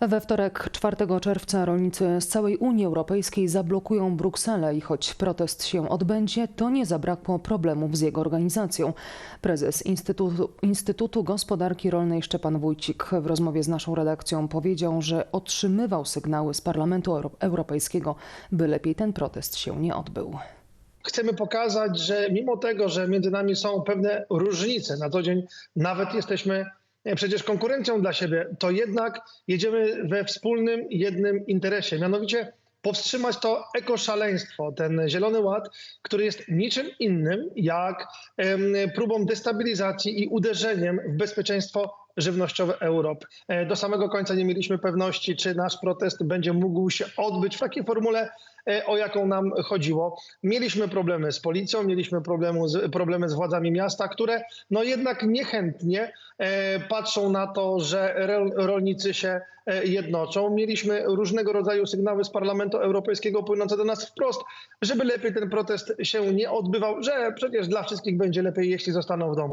We wtorek 4 czerwca rolnicy z całej Unii Europejskiej zablokują Brukselę i choć protest się odbędzie, to nie zabrakło problemów z jego organizacją. Prezes Instytutu, Instytutu Gospodarki Rolnej Szczepan Wójcik w rozmowie z naszą redakcją powiedział, że otrzymywał sygnały z Parlamentu Euro- Europejskiego, by lepiej ten protest się nie odbył. Chcemy pokazać, że mimo tego, że między nami są pewne różnice, na co dzień nawet jesteśmy przecież konkurencją dla siebie, to jednak jedziemy we wspólnym, jednym interesie, mianowicie powstrzymać to ekoszaleństwo, ten Zielony Ład, który jest niczym innym jak próbą destabilizacji i uderzeniem w bezpieczeństwo żywnościowe Europy. E, Do samego końca nie mieliśmy pewności, czy nasz protest będzie mógł się odbyć w takiej formule, e, o jaką nam chodziło. Mieliśmy problemy z policją, mieliśmy problemu z, problemy z władzami miasta, które no jednak niechętnie e, patrzą na to, że rol- rolnicy się jednoczą. Mieliśmy różnego rodzaju sygnały z Parlamentu Europejskiego płynące do nas wprost, żeby lepiej ten protest się nie odbywał, że przecież dla wszystkich będzie lepiej, jeśli zostaną w domu.